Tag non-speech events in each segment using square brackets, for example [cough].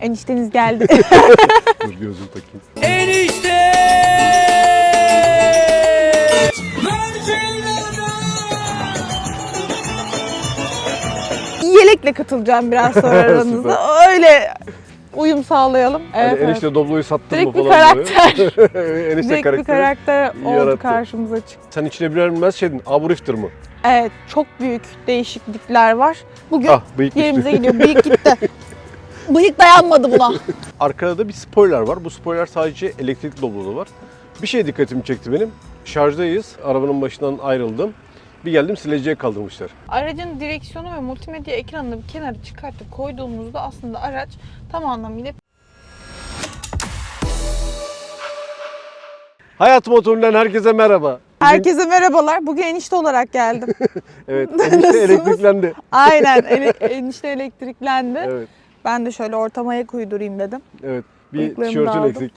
Enişteniz geldi. [laughs] Dur gözüm takayım. Yelekle katılacağım biraz sonra [laughs] aranızda. Öyle uyum sağlayalım. Hani Evet, evet. enişte Doblo'yu sattın Direkt mı bir falan karakter. böyle. [laughs] enişte Direkt bir karakteri. karakter oldu yarattı. karşımıza çıktı. Sen içine birer bilmez şeydin. Aburiftir mı? Evet çok büyük değişiklikler var. Bugün Ah yerimize gidiyor. Bıyık gitti. Bıyık dayanmadı buna. [laughs] Arkada da bir spoiler var. Bu spoiler sadece elektrikli Doblo'da var. Bir şey dikkatimi çekti benim. Şarjdayız. Arabanın başından ayrıldım. Bir geldim sileceğe kaldırmışlar. Aracın direksiyonu ve multimedya ekranını bir kenara çıkartıp koyduğumuzda aslında araç tam anlamıyla Hayat motorundan herkese merhaba. Herkese merhabalar. Bugün enişte olarak geldim. [laughs] Evet, [laughs] enişte Nasılsınız? elektriklendi. Aynen. ele- enişte elektriklendi. Evet, Ben de şöyle ortamaya uydurayım dedim. evet. Bir Bıyıklarımı tişörtün da aldım. eksik.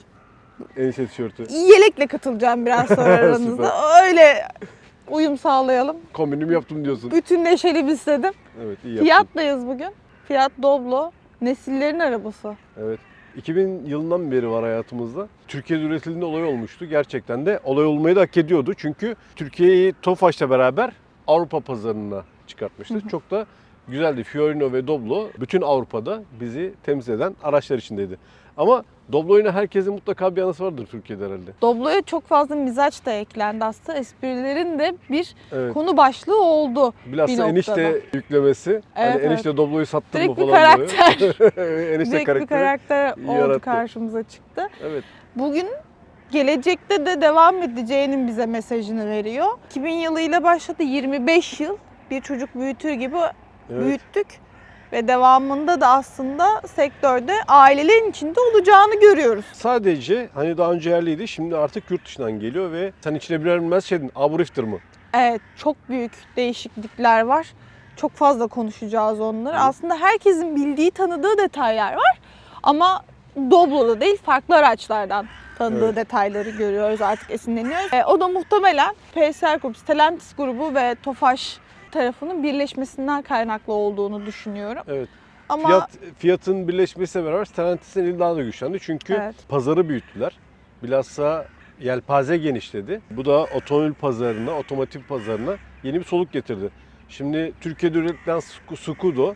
Enişte tişörtü. Yelekle katılacağım biraz [laughs] sonra aranızda. Öyle uyum sağlayalım. Kombinimi yaptım diyorsun. Bütünleşelim istedim. Evet, iyi yaptın. Fiat'tayız bugün. Fiat Doblo. Nesillerin arabası. Evet. 2000 yılından beri var hayatımızda. Türkiye'de üretildiğinde olay olmuştu. Gerçekten de olay olmayı da hak ediyordu. Çünkü Türkiye'yi Tofaş'la beraber Avrupa pazarına çıkartmıştı. Çok da güzeldi. Fiorino ve Doblo bütün Avrupa'da bizi temsil eden araçlar içindeydi. Ama Doblo'yla herkesin mutlaka bir anısı vardır Türkiye'de herhalde. Doblo'ya çok fazla mizaç da eklendi aslında. Esprilerin de bir Evet. konu başlığı oldu. Bilhassa bir enişte yüklemesi. hani Evet, enişte Doblo'yu Direkt mı bir falan karakter. [laughs] enişte Direkt bir karakteri. karakter iyi oldu yarattı. karşımıza çıktı. Evet. Bugün gelecekte de devam edeceğinin bize mesajını veriyor. 2000 yılıyla başladı 25 yıl bir çocuk büyütür gibi evet. büyüttük ve devamında da aslında sektörde ailelerin içinde olacağını görüyoruz. Sadece hani daha önce yerliydi şimdi artık yurt dışından geliyor ve sen içine birer bilmez şeydin aburiftir mı? Evet çok büyük değişiklikler var. Çok fazla konuşacağız onları. Hı. Aslında herkesin bildiği, tanıdığı detaylar var. Ama Doblo'da değil farklı araçlardan tanıdığı Evet. detayları görüyoruz artık esinleniyoruz. E, o da muhtemelen PSR Group, Stellantis grubu ve Tofaş tarafının birleşmesinden kaynaklı olduğunu düşünüyorum. Evet. Ama Fiyat, fiyatın birleşmesiyle beraber Stellantis'in eli daha da güçlendi. Çünkü Evet. pazarı büyüttüler. Bilhassa yelpaze genişledi. Bu da otomobil pazarına, otomotiv pazarına yeni bir soluk getirdi. Şimdi Türkiye'de üretilen Sc- Scudo,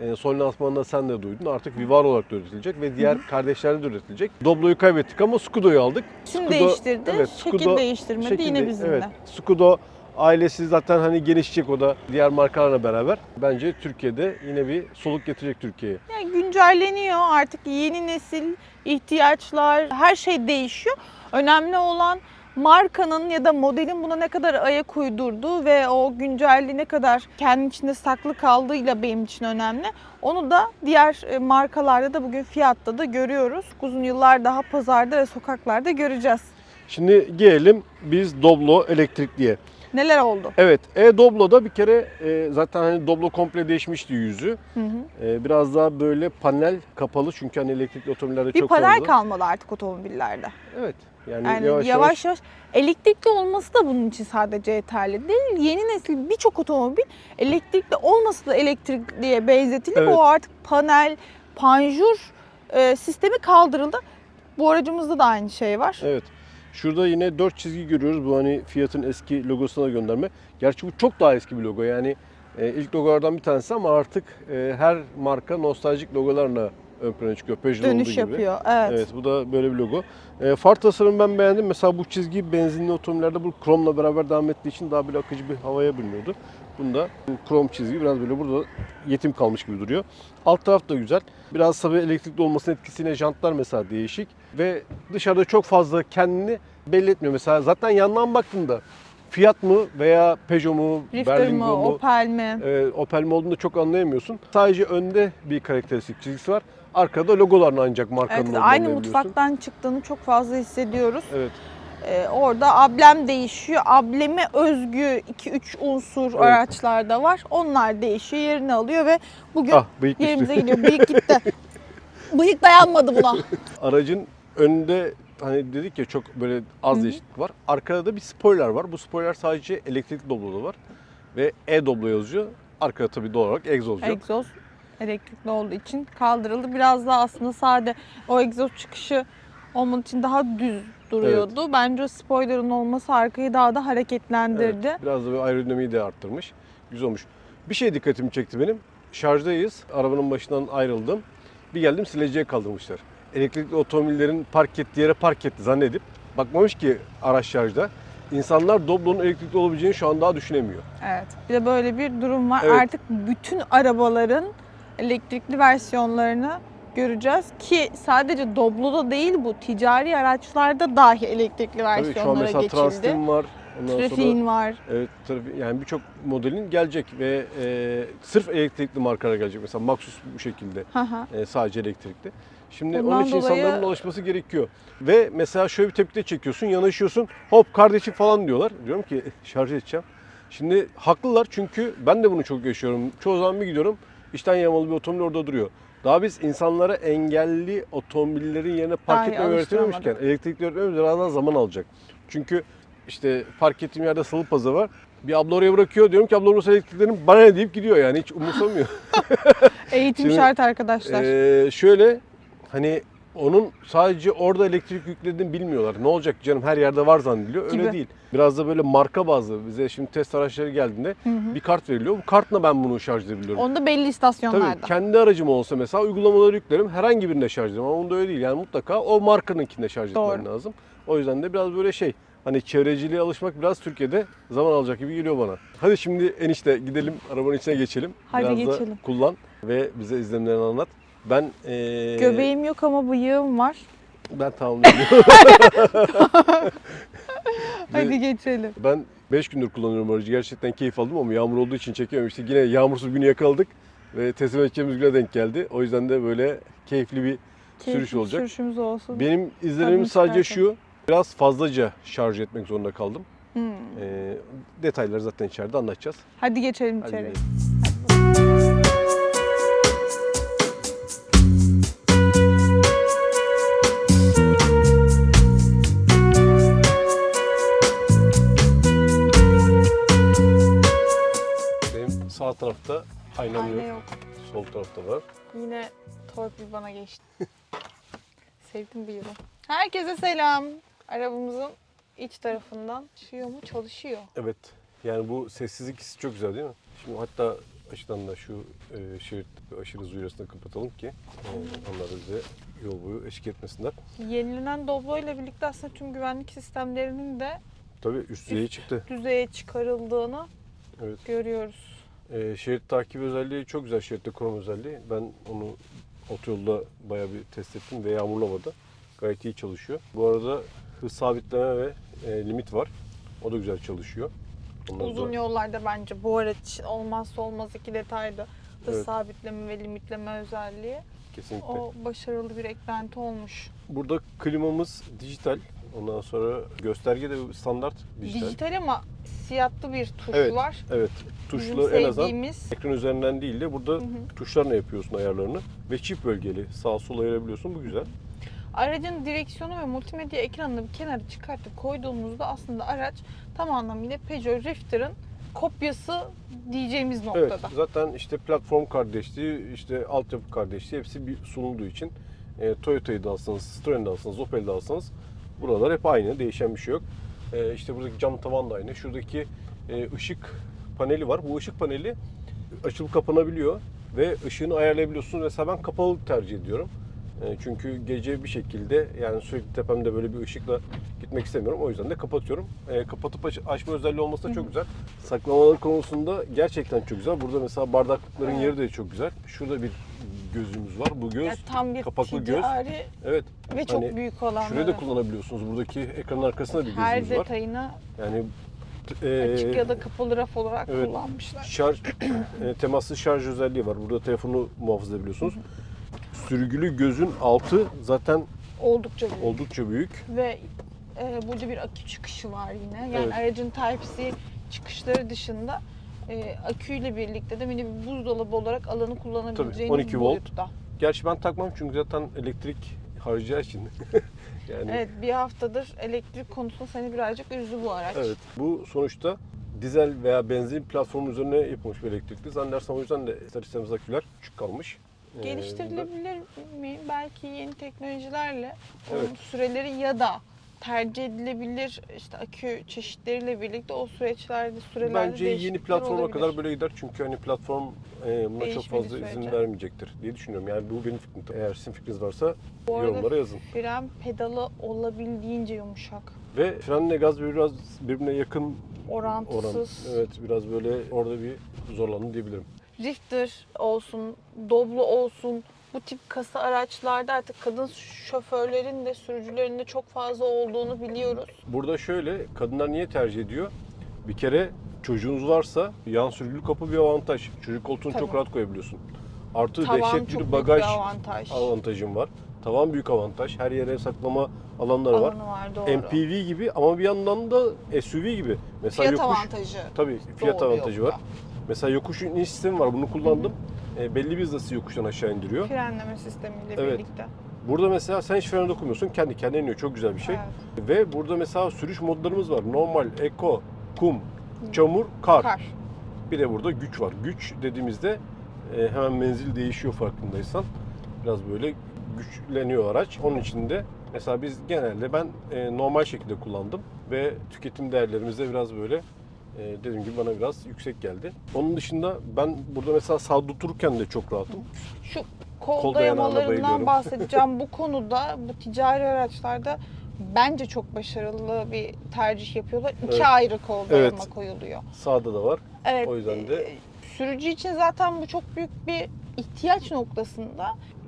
e, son lansmanında sen de duydun. Artık Vivaro olarak da üretilecek ve diğer kardeşlerde de üretilecek. Doblo'yu kaybettik ama Scudo'yu aldık. Skudo- değiştirdi, şekil değiştirmedi Şekilde- yine bizimle. Evet. Scudo ailesi zaten hani gelişecek o da diğer markalarla beraber. Bence Türkiye'de yine bir soluk getirecek Türkiye'ye. Yani güncelleniyor artık yeni nesil ihtiyaçlar her şey değişiyor. Önemli olan markanın ya da modelin buna ne kadar ayak uydurduğu ve o güncelliği ne kadar kendi içinde saklı kaldığıyla benim için önemli. Onu da diğer e, markalarda da bugün fiyatta da görüyoruz. Uzun yıllar daha pazarda ve sokaklarda göreceğiz. Şimdi gelelim biz Doblo elektrikliye. Neler oldu? Evet, e-Doblo'da bir kere e, zaten hani Doblo komple değişmişti yüzü. Hı hı. E, biraz daha böyle panel kapalı çünkü hani elektrikli otomobillerde Bir çok panel kalmadı artık otomobillerde. Evet. Yani, Yani yavaş, yavaş, yavaş yavaş elektrikli olması da bunun için sadece yeterli değil. Yeni nesil birçok otomobil elektrikli olmasa da elektrikliye benzetilip Evet. o artık panel, panjur e, sistemi kaldırıldı. Bu aracımızda da aynı şey var. Evet. Şurada yine dört çizgi görüyoruz. Bu hani Fiat'ın eski logosuna gönderme. Gerçi bu çok daha eski bir logo. Yani e, ilk logolardan bir tanesi ama artık e, her marka nostaljik logolarla ön plana çıkıyor. Olduğu Dönüş gibi. yapıyor. Evet. Evet bu da böyle bir logo. E, far tasarımı ben beğendim. Mesela bu çizgi benzinli otomobillerde bu kromla beraber devam ettiği için daha böyle akıcı bir havaya bürünüyordu. Bunda bu krom çizgi biraz böyle burada yetim kalmış gibi duruyor. Alt taraf da güzel. Biraz tabii elektrikli olmasının etkisiyle jantlar mesela değişik. Ve dışarıda çok fazla kendini belli etmiyor. Mesela zaten yandan baktığında Fiat mı veya Peugeot mu, Rifter Berlingo mi, mu, Opel mi? e, Opel mi olduğunu çok anlayamıyorsun. Sadece önde bir karakteristik çizgisi var. Arkada logolarını ancak markanın Evet, aynı mutfaktan çıktığını çok fazla hissediyoruz. Evet. Ee, orada ablem değişiyor. Ableme özgü 2-3 unsur Evet. araçlarda var. Onlar değişiyor, yerini alıyor ve bugün Ah yerimize gidiyor. Bıyık gitti. [laughs] Bıyık dayanmadı buna. Aracın önünde hani dedik ya çok böyle az değişiklik var. Arkada da bir spoiler var. Bu spoiler sadece elektrikli Doblo'da var. Ve e-Doblo yazıyor. Arkada tabii doğal olarak egzoz yok. Egzoz. elektrikli olduğu için kaldırıldı. Biraz daha aslında sade o egzoz çıkışı olmadığı için daha düz duruyordu. Bence o spoiler'ın olması arkayı daha da hareketlendirdi. Evet, biraz da böyle aerodinamiği de arttırmış. Güzel olmuş. Bir şey dikkatimi çekti benim. Şarjdayız. Arabanın başından ayrıldım. Bir geldim sileceğe kaldırmışlar. Elektrikli otomobillerin park ettiği yere park etti zannedip bakmamış ki araç şarjda. İnsanlar Doblo'nun elektrikli olabileceğini şu an daha düşünemiyor. Evet. Bir de böyle bir durum var. Evet. Artık bütün arabaların elektrikli versiyonlarını göreceğiz ki sadece Doblo'da değil bu ticari araçlarda dahi elektrikli Tabii şu an versiyonlara mesela geçildi. Transim var. Ondan Trafiğin sonra var. evet, trafik, yani birçok modelin gelecek ve e, sırf elektrikli markalara gelecek. Mesela Maxus bu şekilde. Hı hı. E, sadece elektrikli. Şimdi Bundan onun için dolayı- insanların ulaşması gerekiyor. Ve mesela şöyle bir tepki de çekiyorsun, yanaşıyorsun. Hop kardeşim falan diyorlar. Diyorum ki şarj edeceğim. Şimdi haklılar çünkü ben de bunu çok yaşıyorum. Çoğu zaman bir gidiyorum, işten yamalı bir otomobil orada duruyor. Daha biz insanlara engelli otomobillerin yerine park Dahi etmeyi alıştıramadık. elektrikli öğretmemiz biraz daha zaman alacak. Çünkü işte park ettiğim yerde salı pazı var. Bir abla oraya bırakıyor. Diyorum ki abla orası elektriklerin bana ne deyip gidiyor yani hiç umursamıyor. [laughs] Eğitim Şimdi, şart arkadaşlar. Ee, şöyle hani onun sadece orada elektrik yüklediğini bilmiyorlar. Ne olacak canım her yerde var zannediliyor. Öyle Gibi. değil. Biraz da böyle marka bazlı. Bize şimdi test araçları geldiğinde Hı hı. bir kart veriliyor. Bu kartla ben bunu şarj edebiliyorum. Onda belli Tabii istasyonlarda. kendi aracım olsa mesela uygulamaları yüklerim. Herhangi birinde şarj ederim ama onda öyle değil. Yani mutlaka o markanınkinde şarj etmen Doğru. lazım. O yüzden de biraz böyle şey hani çevreciliğe alışmak biraz Türkiye'de zaman alacak gibi geliyor bana. Hadi şimdi enişte gidelim arabanın içine geçelim. Hadi biraz geçelim. da kullan ve bize izlenimlerini anlat. Ben ee, Göbeğim yok ama bıyığım var. ben tamamlayayım. [laughs] Hadi geçelim. ben 5 gündür kullanıyorum aracı. Gerçekten keyif aldım ama yağmur olduğu için çekemiyorum. İşte yine yağmursuz günü yakaladık ve teslim edeceğimiz güne denk geldi. O yüzden de böyle keyifli bir sürüş Keyifli olacak. Sürüşümüz olsun. Benim izlenimim sadece şu. Biraz fazlaca şarj etmek zorunda kaldım. Hmm. Ee, detayları zaten içeride anlatacağız. Hadi geçelim Hadi içeri. gidelim. Sağ tarafta aynam Ayna yok. yok. Sol tarafta var. Yine torpil bana geçti. [laughs] Sevdim bu yılı. Herkese selam. Arabamızın iç tarafından çalışıyor mu? Çalışıyor. Evet. Yani bu sessizlik hissi çok güzel değil mi? Şimdi hatta açıdan da şu e, şerit aşırı hız uyarısını kapatalım ki e, onlar da bize yol boyu eşlik etmesinler. Yenilenen Doblo ile birlikte aslında tüm güvenlik sistemlerinin de Tabii üst düzeye çıktı. düzeye çıkarıldığını Evet. görüyoruz. E, şerit takip özelliği çok güzel şeritte krom özelliği. Ben onu otoyolda bayağı bir test ettim ve yağmurlamadı. Gayet iyi çalışıyor. Bu arada hız sabitleme ve e, limit var. O da güzel çalışıyor. Ondan Uzun sonra- yollarda bence bu araç olmazsa olmaz iki detayda hız Evet. sabitleme ve limitleme özelliği. Kesinlikle. O başarılı bir eklenti olmuş. Burada klimamız dijital. Ondan sonra gösterge de standart dijital. Dijital ama siyahlı bir tuş Evet, var. Evet. Bizim Tuşlar en azından sevdiğimiz ekran üzerinden değil de burada Hı hı. tuşlarla yapıyorsun ayarlarını ve çift bölgeli sağ sol ayırabiliyorsun. Bu güzel. Aracın direksiyonu ve multimedya ekranını bir kenara çıkartıp koyduğumuzda aslında araç tam anlamıyla Peugeot Rifter'ın kopyası diyeceğimiz Evet. noktada. Zaten işte platform kardeşliği, işte altyapı kardeşliği hepsi bir sunulduğu için e, Toyota'yı da alsanız, Citroen'i de alsanız, Opel'i de alsanız buralar hep aynı. Değişen bir şey yok. E, işte buradaki cam tavan da aynı. Şuradaki e, ışık paneli var. Bu ışık paneli açılıp kapanabiliyor ve ışığını ayarlayabiliyorsunuz. Mesela ben kapalı tercih ediyorum. E, Çünkü gece bir şekilde yani sürekli tepemde böyle bir ışıkla gitmek istemiyorum. O yüzden de kapatıyorum. E, kapatıp aç- açma özelliği olması da çok güzel. Saklamalar konusunda gerçekten çok güzel. Burada mesela bardaklıkların yeri de çok güzel. Şurada bir gözümüz var. Bu göz Ya tam bir kapaklı göz. ticari evet. ve çok Hani büyük olan. Şuraya da evet. kullanabiliyorsunuz. Buradaki ekranın arkasında bir Her gözümüz var. detayını Yani e, açık ya da kapalı raf olarak evet. kullanmışlar. şarj [clears throat] e, temassız şarj özelliği var. Burada telefonu muhafaza edebiliyorsunuz. Sürgülü gözün altı zaten Oldukça büyük. oldukça büyük. Ve e, burada bir akü çıkışı var yine. Yani Evet. aracın Type-C çıkışları dışında e, aküyle birlikte de mini bir buzdolabı olarak alanı kullanabileceğiniz 12 volt. boyutta. Gerçi ben takmam çünkü zaten elektrik harcayacağı için. [laughs] yani Evet bir haftadır elektrik konusunda seni birazcık üzdü bu araç. Evet. Bu sonuçta dizel veya benzin platformu üzerine yapılmış bir elektrikli. Zannedersem o yüzden de ister istemez aküler küçük kalmış. Ee, Geliştirilebilir mi? Belki yeni teknolojilerle Evet. süreleri ya da tercih edilebilir işte akü çeşitleriyle birlikte o süreçlerde sürelerde Bence yeni platforma olabilir. kadar böyle gider çünkü hani platform e, buna çok fazla izin sürece. vermeyecektir diye düşünüyorum. Yani bu benim fikrim. Eğer sizin fikriniz varsa Bu yorumlara yazın. fren pedalı olabildiğince yumuşak. Ve frenle gaz biraz birbirine yakın Orantısız. oran. Evet biraz böyle orada bir zorlandım diyebilirim. Rifter olsun, Doblo olsun bu tip kasa araçlarda artık kadın şoförlerin de sürücülerin de çok fazla olduğunu biliyoruz. Burada şöyle kadınlar niye tercih ediyor? Bir kere çocuğunuz varsa yan sürgülü kapı bir avantaj. Çocuk koltuğunu çok Tabii. rahat koyabiliyorsun. Artı Tavan dehşet çok bir büyük bagaj bir avantaj. avantajım var. Tavan büyük avantaj. Her yere saklama alanları var. Alanı var doğru. MPV gibi ama bir yandan da SUV gibi. Mesela Fiyat yokuş avantajı. tabii fiyat Doğru avantajı yolda. var. Mesela yokuş iniş sistemi var. Bunu kullandım. E, belli bir hızla sizi yokuştan aşağı indiriyor. Frenleme sistemiyle Evet. birlikte. Burada mesela sen hiç frene dokunmuyorsun. Kendi kendine iniyor. Çok güzel bir şey. Ve burada mesela sürüş modlarımız var. Normal, eko, kum, çamur, kar. Kar. Bir de burada güç var. Güç dediğimizde e, hemen menzil değişiyor farkındaysan. Biraz böyle güçleniyor araç. Onun için de mesela biz genelde ben e, normal şekilde kullandım ve tüketim değerlerimiz de biraz böyle dediğim gibi bana biraz yüksek geldi. Onun dışında ben burada mesela sağda otururken de çok rahatım. Şu kol, Kol dayamalarından bahsedeceğim. bu [laughs] konuda bu ticari araçlarda bence çok başarılı bir tercih yapıyorlar. İki Evet. ayrı kol dayama Evet. koyuluyor. Sağda da var. Evet. O yüzden de- e, sürücü için zaten bu çok büyük bir ihtiyaç noktasında.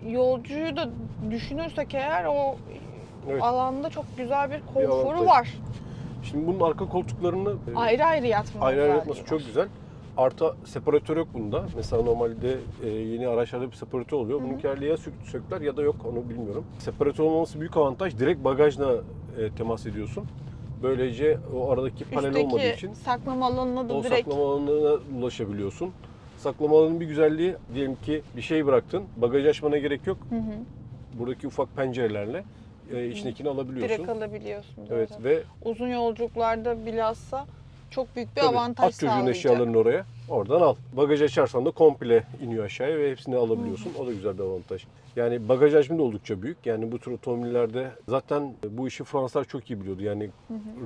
Yolcuyu da düşünürsek eğer o Evet. alanda çok güzel bir konforu avantaj. var. Şimdi bunun arka koltuklarını e, Ayrı ayrı yatma ayrı ayrı var. çok güzel. Artı separatör yok bunda. Mesela normalde e, yeni araçlarda bir separatör oluyor. Hı. Bununkiler ya sök, sökler ya da yok onu bilmiyorum. Separatör olmaması büyük avantaj. Direkt bagajla e, temas ediyorsun. Böylece o aradaki panel olmadığı Üstteki için saklama alanına da o direkt saklama alanına ulaşabiliyorsun. Saklama alanının bir güzelliği diyelim ki bir şey bıraktın. Bagaj açmana gerek yok. Hı hı, Buradaki ufak pencerelerle e, içindekini alabiliyorsun. direkt alabiliyorsun. Evet doğru. ve Uzun yolculuklarda bilhassa çok büyük bir Tabii, avantaj at çocuğun sağlayacak. eşyalarını oraya. Oradan al. Bagaj açarsan da komple iniyor aşağıya ve hepsini alabiliyorsun. O da güzel bir avantaj. Yani bagaj hacmi de oldukça büyük. Yani bu tür otomobillerde zaten bu işi Fransızlar çok iyi biliyordu. Yani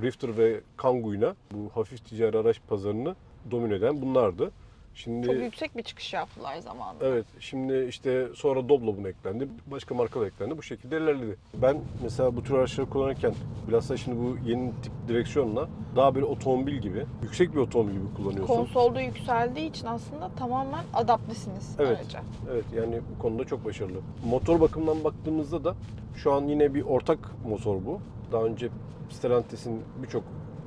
Rifter ve Kangoo'yla bu hafif ticari araç pazarını domine eden bunlardı. Şimdi Çok yüksek bir çıkış yaptılar zamanında. Evet, şimdi işte sonra Doblo buna eklendi, başka markalar eklendi. Bu şekilde ilerledi. Ben mesela bu tür araçları kullanırken bilhassa şimdi bu yeni tip direksiyonla daha böyle otomobil gibi, yüksek bir otomobil gibi kullanıyorsun. Konsolda yükseldiği için aslında tamamen adaptesiniz Evet. araca. Evet yani bu konuda çok başarılı. Motor bakımından baktığımızda da şu an yine bir ortak motor bu. Daha önce Stellantis'in birçok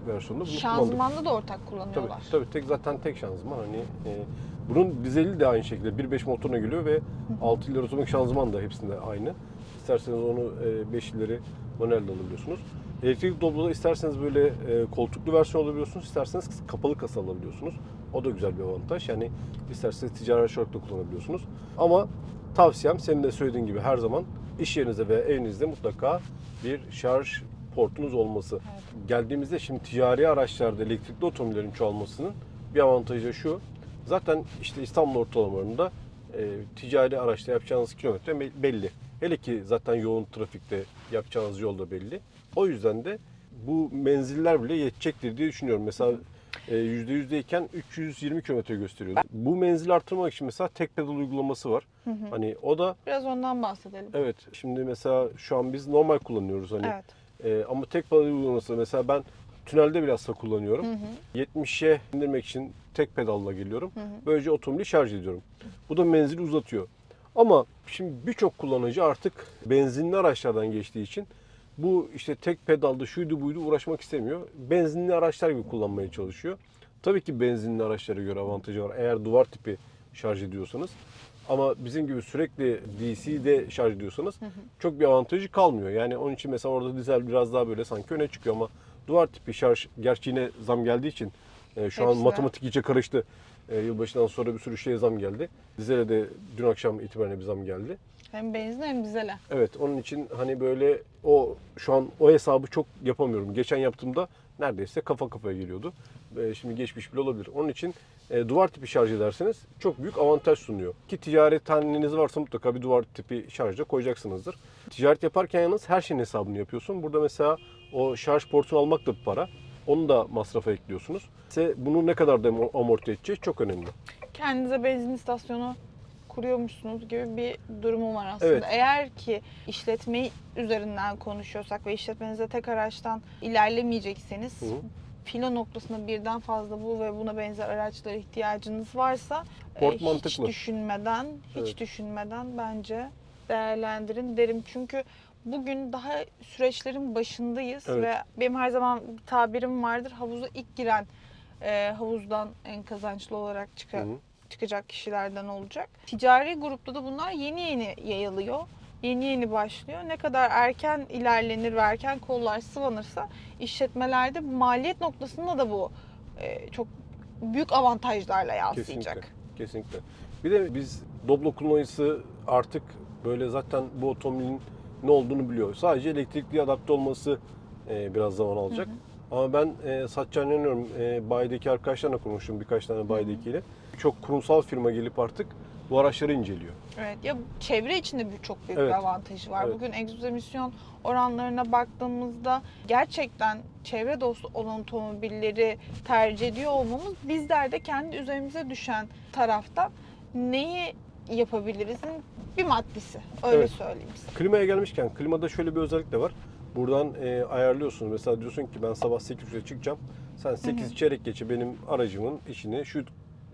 versiyonunda bunu kullandık. Şanzımanda da ortak Tabii, kullanıyorlar. tabii tek zaten tek şanzıman hani e, bunun dizeli de aynı şekilde 1.5 motoruna geliyor ve 6 ileri otomatik şanzıman da hepsinde aynı. İsterseniz onu e, 5 ileri manuelde alabiliyorsunuz. Elektrikli Doblo'da isterseniz böyle e, koltuklu versiyon alabiliyorsunuz, isterseniz kapalı kasa alabiliyorsunuz. O da güzel bir avantaj. Yani isterseniz ticari araç olarak da kullanabiliyorsunuz. Ama tavsiyem senin de söylediğin gibi her zaman iş yerinizde ve evinizde mutlaka bir şarj portunuz olması. Evet. Geldiğimizde şimdi ticari araçlarda elektrikli otomobillerin çoğalmasının bir avantajı şu. Zaten işte İstanbul ortalamalarında e, ticari araçta yapacağınız kilometre be- belli. Hele ki zaten yoğun trafikte yapacağınız yol da belli. O yüzden de bu menziller bile yetecektir diye düşünüyorum. Mesela e, %100'deyken 320 kilometre gösteriyordu. Bu menzil artırmak için mesela tek pedal uygulaması var. Hani o da Biraz ondan bahsedelim. evet şimdi mesela şu an biz normal kullanıyoruz hani. Evet. Ee, ama tek pedal uygulaması mesela ben tünelde bilhassa kullanıyorum. Hı hı. 70'e indirmek için tek pedalla geliyorum. Hı hı. Böylece otomobili şarj ediyorum. Bu da menzili uzatıyor. Ama şimdi birçok kullanıcı artık benzinli araçlardan geçtiği için bu işte tek pedalda şuydu buydu uğraşmak istemiyor. Benzinli araçlar gibi kullanmaya çalışıyor. Tabii ki benzinli araçlara göre avantajı var eğer duvar tipi şarj ediyorsanız. Ama bizim gibi sürekli DC'de şarj ediyorsanız çok bir avantajı kalmıyor. Yani onun için mesela orada dizel biraz daha böyle sanki öne çıkıyor ama duvar tipi şarj gerçi yine zam geldiği için e, şu an Hepsine. matematik iyice karıştı. E, yılbaşından sonra bir sürü şeye zam geldi. Dizele de dün akşam itibariyle bir zam geldi. Hem benzin hem dizele. Evet onun için hani böyle o şu an o hesabı çok yapamıyorum. Geçen yaptığımda neredeyse kafa kafaya geliyordu. Ee, şimdi geçmiş bile olabilir. Onun için e, duvar tipi şarj ederseniz çok büyük avantaj sunuyor. Ki ticaret haliniz varsa mutlaka bir duvar tipi şarja koyacaksınızdır. Ticaret yaparken yalnız her şeyin hesabını yapıyorsun. Burada mesela o şarj portunu almak da bir para. Onu da masrafa ekliyorsunuz. Size bunu ne kadar da amorti edeceği çok önemli. Kendinize benzin istasyonu kuruyormuşsunuz gibi bir durumu var aslında. Evet. Eğer ki işletme üzerinden konuşuyorsak ve işletmenize tek araçtan ilerlemeyecekseniz hı. Filo noktasında birden fazla bu ve buna benzer araçlara ihtiyacınız varsa e, Port hiç mantıklı. düşünmeden, hiç Evet. düşünmeden bence değerlendirin derim. Çünkü bugün daha süreçlerin başındayız Evet. ve benim her zaman bir tabirim vardır. Havuza ilk giren e, havuzdan en kazançlı olarak hı. çıkacak kişilerden olacak. Ticari grupta da bunlar yeni yeni yayılıyor. Yeni yeni başlıyor. Ne kadar erken ilerlenir ve erken kollar sıvanırsa işletmelerde maliyet noktasında da bu e, çok büyük avantajlarla yansıyacak. Kesinlikle. Kesinlikle. Bir de biz Doblo kullanıcısı artık böyle zaten bu otomobilin ne olduğunu biliyor. Sadece elektrikli adapte olması e, biraz zaman alacak. Ama ben e, satacağını inanıyorum. E, bayideki arkadaşlarla konuştum birkaç tane bayidekiyle. Çok kurumsal firma gelip artık bu araçları inceliyor. Evet ya çevre içinde bir çok büyük Evet. bir avantajı var. Evet. Bugün egzoz emisyon oranlarına baktığımızda gerçekten çevre dostu olan otomobilleri tercih ediyor olmamız bizler de kendi üzerimize düşen taraftan neyi yapabilirizin bir maddesi. Öyle Evet. söyleyeyim size. Klimaya gelmişken klimada şöyle bir özellik de var. Buradan e, ayarlıyorsunuz. Mesela diyorsun ki ben sabah 8.30'da çıkacağım. Sen 8 çeyrek geçe benim aracımın işini şu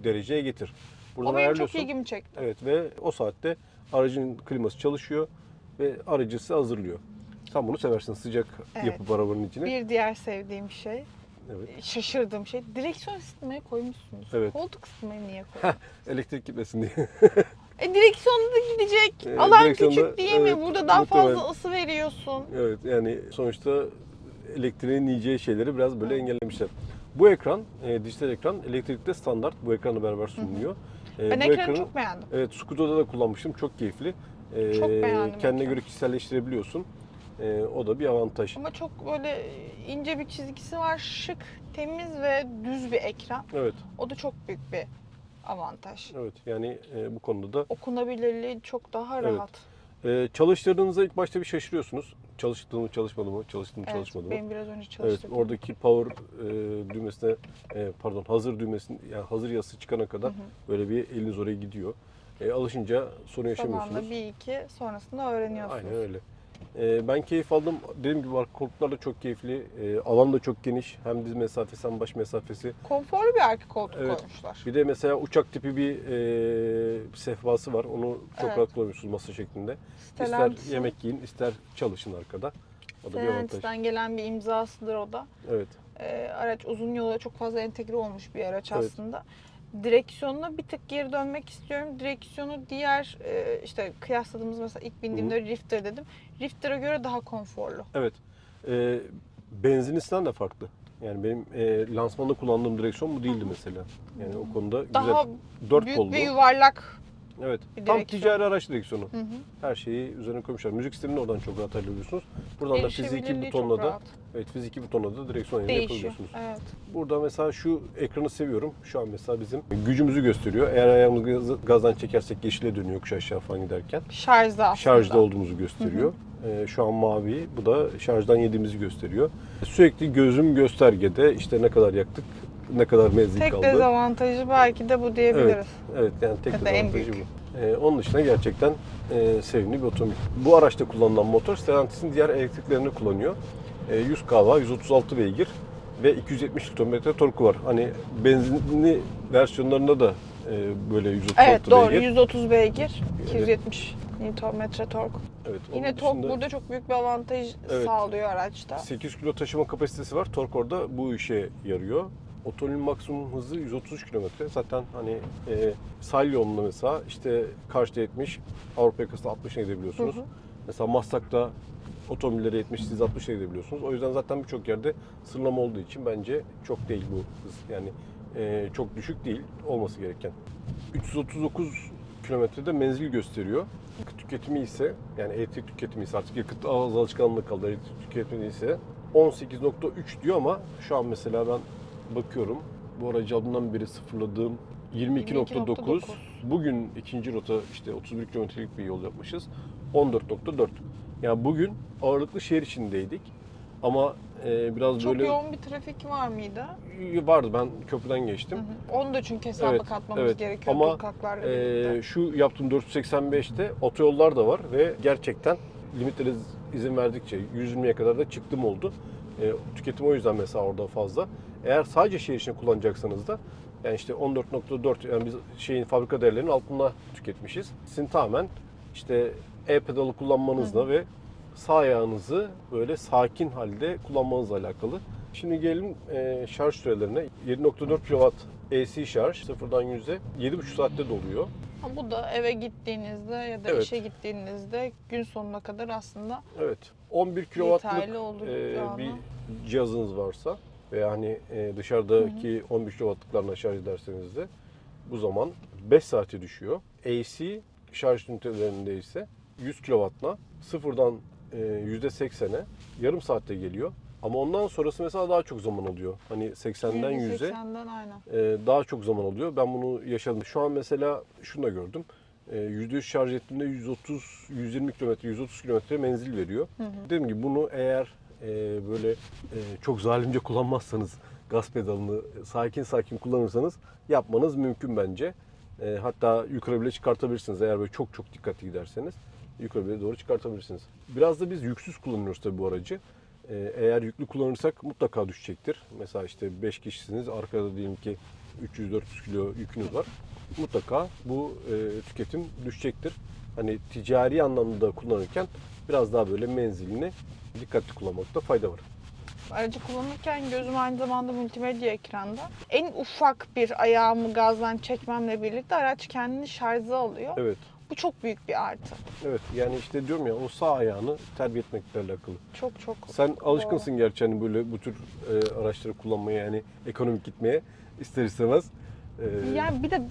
dereceye getir. Buradan O benim çok ilgimi çekti. Evet ve o saatte aracın kliması çalışıyor ve aracısı hazırlıyor. Sen bunu seversin sıcak Evet. yapıp arabanın içine. Bir diğer sevdiğim şey, Evet. şaşırdığım şey direksiyon ısıtmayı koymuşsunuz. Evet. Koltuk ısıtmayı niye koydunuz? Elektrik gitmesin diye. [laughs] e direksiyonda da gidecek. Evet, Alan küçük mi? evet, Burada daha muhtemelen. fazla ısı veriyorsun. evet yani sonuçta elektriğin yiyeceği şeyleri biraz böyle engellemişler. Bu ekran, e, dijital ekran elektrikte standart. Bu ekranla beraber sunuluyor. E, Ben bu ekranı ekranı- çok beğendim. Evet, Scudo'da da kullanmıştım. Çok keyifli. E, Çok beğendim Kendine ekranı. göre kişiselleştirebiliyorsun. E, o da bir avantaj. Ama çok böyle ince bir çizgisi var. Şık, temiz ve düz bir ekran. Evet, O da çok büyük bir avantaj. evet. Yani e, bu konuda da Okunabilirliği çok daha Evet. rahat. Ee, çalıştırdığınızda ilk başta bir şaşırıyorsunuz. Çalıştı mı, çalışmadı mı, çalıştı mı, Evet, çalışmadı mı? benim biraz önce Evet, çalıştırdığım. oradaki power e, düğmesine, e, pardon hazır düğmesine, yani hazır yazısı çıkana kadar böyle bir eliniz oraya gidiyor. E, alışınca sorun yaşamıyorsunuz. Zamanla bir iki sonrasında öğreniyorsunuz. Aynen öyle. E, ben keyif aldım. Dediğim gibi koltuklar da çok keyifli. E, alan da çok geniş. Hem diz mesafesi hem baş mesafesi. Konforlu bir arka koltuk Evet. koymuşlar. Bir de mesela uçak tipi bir e, sehpası var. Onu çok Evet. rahat kullanıyorsunuz masa şeklinde. İster Stellantis'in- yemek yiyin, ister çalışın arkada. O da bir avantaj. Stellantis'ten gelen bir imzasıdır o da. Evet. Ee, araç uzun yola çok fazla entegre olmuş bir araç Evet. aslında. Direksiyonuna bir tık geri dönmek istiyorum. Direksiyonu diğer e, işte kıyasladığımız mesela ilk bindiğimde Rifter dedim. Rifter'a göre daha konforlu. Evet. Ee, benzinlisinden de farklı. Yani benim e, lansmanda kullandığım direksiyon bu değildi mesela. Yani o konuda Daha güzel. Dört büyük kollu. ve yuvarlak. Evet. bir Tam direksiyon. ticari araç direksiyonu. Hı hı. Her şeyi üzerine koymuşlar. Müzik sistemini oradan çok rahat ayarlıyorsunuz. Buradan da fiziki Erişebilirliği çok butonla da rahat. evet fiziki butonla da direksiyon Değişiyor. yapabiliyorsunuz. Evet. Burada mesela şu ekranı seviyorum. Şu an mesela bizim gücümüzü gösteriyor. Eğer ayağımızı gaz- gazdan çekersek yeşile dönüyor yokuş aşağı falan giderken. Şarjda aslında. şarjda olduğumuzu gösteriyor. Ee, şu an mavi. Bu da şarjdan yediğimizi gösteriyor. Sürekli gözüm göstergede işte ne kadar yaktık, ne kadar menzil Tek kaldı. dezavantajı belki de bu diyebiliriz. Evet yani tek Ya dezavantajı bu. Ee, onun dışında gerçekten e, sevimli bir otomobil. Bu araçta kullanılan motor Stellantis'in diğer elektriklerini kullanıyor. E, 100 kW, 136 beygir ve 270 Nm torku var. Hani benzinli versiyonlarında da e, böyle 136 Evet doğru. beygir. 130 beygir, 270 Nm tork. Evet, Yine tork dışında- burada çok büyük bir avantaj Evet. sağlıyor araçta. 8 kilo taşıma kapasitesi var. Tork orada bu işe yarıyor. Otomobilin maksimum hızı 133 km. Zaten hani e, sahil yolunda mesela işte Karşı'da 70, Avrupa yakasında 60'a gidebiliyorsunuz. Hı hı. Mesela Maslak'ta otomobillere 70, siz 60'a gidebiliyorsunuz. O yüzden zaten birçok yerde sınırlama olduğu için bence çok değil bu hız. Yani e, çok düşük değil olması gereken. 339 kilometrede menzil gösteriyor. Yakıt tüketimi ise yani elektrik tüketimi ise artık yakıt ağız alışkanlığı kaldı. Elektrik tüketimi ise 18.3 diyor ama şu an mesela ben bakıyorum bu aracı aldığımdan beri sıfırladığım 22.9 22.9. bugün ikinci rota işte 31 kilometrelik bir yol yapmışız 14.4 yani bugün ağırlıklı şehir içindeydik ama e, biraz Çok böyle yoğun bir trafik var mıydı? vardı ben köprüden geçtim. Hı hı. Onu da çünkü hesaba Evet, katmamız evet. gerekiyor Ama, Ee, birlikte. şu yaptığım 485'te otoyollar da var ve gerçekten limitlere izin verdikçe 120'ye kadar da çıktım oldu. Ee, tüketim o yüzden mesela orada fazla. Eğer sadece şehir içinde kullanacaksanız da yani işte 14.4 yani biz şeyin fabrika değerlerinin altında tüketmişiz. Sizin tamamen işte e-pedalı kullanmanızla ve sağ ayağınızı böyle sakin halde kullanmanızla alakalı. Şimdi gelelim e, şarj sürelerine. 7.4 kW AC şarj sıfırdan 100'e 7.5 saatte doluyor. Ha, bu da eve gittiğinizde ya da Evet. işe gittiğinizde gün sonuna kadar aslında Evet. 11 yeterli kW'lık olur. e, bir cihazınız varsa veya hani e, dışarıdaki 11 kW'lıklarla şarj ederseniz de bu zaman 5 saate düşüyor. AC şarj ünitelerinde ise 100 kW'la sıfırdan e, %80'e yarım saatte geliyor. Ama ondan sonrası mesela daha çok zaman alıyor. Hani 80'den 100'e 80'den aynen. e, daha çok zaman alıyor. Ben bunu yaşadım. Şu an mesela şunu da gördüm. E, %100 şarj ettiğimde 130 120 kilometre 130 kilometre menzil veriyor. Hı hı. Dediğim gibi bunu eğer e, böyle e, çok zalimce kullanmazsanız gaz pedalını sakin sakin kullanırsanız yapmanız mümkün bence. E, hatta yukarı bile çıkartabilirsiniz eğer böyle çok çok dikkatli giderseniz yukarı bile doğru çıkartabilirsiniz. Biraz da biz yüksüz kullanıyoruz tabii bu aracı. E, eğer yüklü kullanırsak mutlaka düşecektir. Mesela işte 5 kişisiniz arkada diyelim ki 300-400 kilo yükünüz var. Mutlaka bu e, tüketim düşecektir. Hani ticari anlamda kullanırken biraz daha böyle menzilini dikkatli kullanmakta fayda var. Aracı kullanırken gözüm aynı zamanda multimedya ekranda. En ufak bir ayağımı gazdan çekmemle birlikte araç kendini şarja alıyor. Evet. Bu çok büyük bir artı. Evet yani işte diyorum ya o sağ ayağını terbiye etmekle alakalı. Çok çok. Sen alışkınsın gerçi hani böyle bu tür e, araçları kullanmaya yani ekonomik gitmeye ister istemez. E, Yani bir de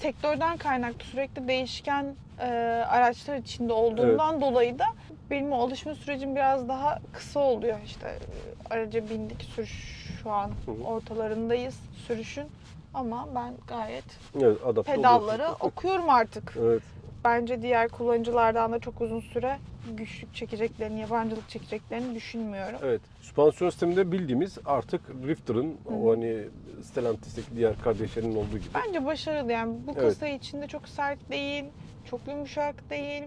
sektörden kaynaklı sürekli değişken e, araçlar içinde olduğundan dolayı da benim o alışma sürecim biraz daha kısa oluyor. İşte e, araca bindik sürüş şu an ortalarındayız sürüşün. Ama ben gayet evet, pedalları oluyorsun. okuyorum artık. evet. Bence diğer kullanıcılardan da çok uzun süre güçlük çekeceklerini, yabancılık çekeceklerini düşünmüyorum. Evet. Süspansiyon sisteminde bildiğimiz artık Rifter'ın o hani Stellantis'teki diğer kardeşlerinin olduğu gibi. Bence başarılı yani bu Evet. kasa içinde çok sert değil, çok yumuşak değil,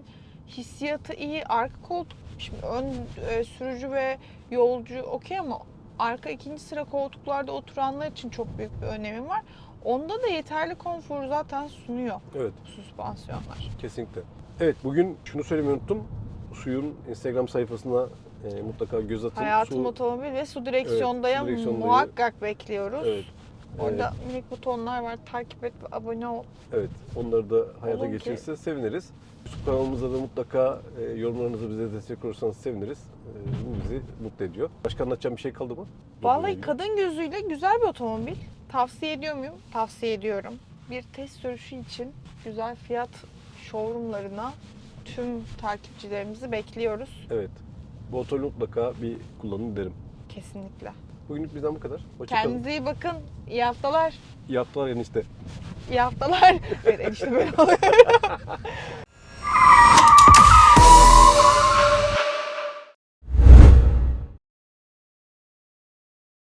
hissiyatı iyi, arka koltuk şimdi ön e, sürücü ve yolcu okey ama arka ikinci sıra koltuklarda oturanlar için çok büyük bir önemi var. Onda da yeterli konforu zaten sunuyor Evet. süspansiyonlar. Kesinlikle. Evet bugün şunu söylemeyi unuttum. Suyun Instagram sayfasına e, mutlaka göz atın. Hayatım Su- otomobil ve su direksiyondaya su direksiyondayı- muhakkak bekliyoruz. Evet. Orada minik butonlar var. Takip et ve abone ol. Evet, onları da hayata Olun ki- geçirirse seviniriz. YouTube kanalımıza da mutlaka e, yorumlarınızı bize destek olursanız seviniriz. E, bizi mutlu ediyor. Başka anlatacağım bir şey kaldı mı? Vallahi kadın gözüyle güzel bir otomobil. Tavsiye ediyor muyum? Tavsiye ediyorum. Bir test sürüşü için güzel fiyat showroomlarına tüm takipçilerimizi bekliyoruz. Evet. Bu otomobil mutlaka bir kullanın derim. Kesinlikle. Bugünlük bizden bu kadar. Hoşçakalın. Kendinize iyi bakın. İyi haftalar. İyi haftalar enişte. İyi haftalar. evet enişte böyle oluyor. [laughs]